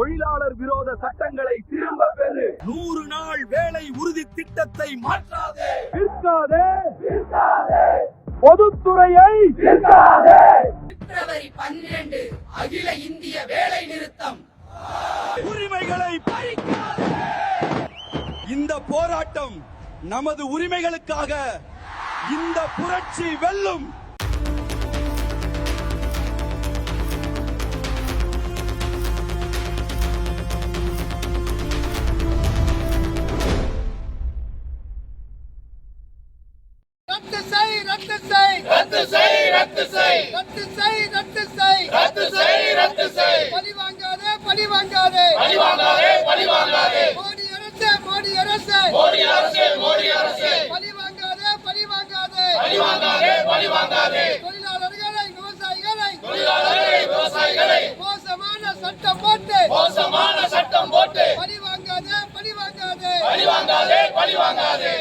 தொழிலாளர் விரோத சட்டங்களை திரும்ப பெறு. நூறு நாள் வேலை உறுதி திட்டத்தை மாற்றாதே. விற்காதே. பொதுத்துறையை பிப்ரவரி பன்னிரண்டு அகில இந்திய வேலை நிறுத்தம். உரிமைகளை பறிக்காதே. இந்த போராட்டம் நமது உரிமைகளுக்காக இந்த புரட்சி வெல்லும். ரத்து செய் ரத்து செய். ரத்து செய் ரத்து செய். ரத்து செய் ரத்து செய். ரத்து செய் ரத்து செய். பழி வாங்காதே பழி வாங்காதே. பழி வாங்காதே பழி வாங்காதே. மோடி அரசு மோடி அரசு. மோடி அரசு மோடி அரசு. பழி வாங்காதே பழி வாங்காதே. பழி வாங்காதே பழி வாங்காதே. தொழிலாளர்களை விவசாயிகளை. தொழிலாளர்களை விவசாயிகளை. மோசமான சட்டம் போட்டு. மோசமான சட்டம் போட்டு. பழி வாங்காதே பழி வாங்காதே. பழி வாங்காதே பழி வாங்காதே.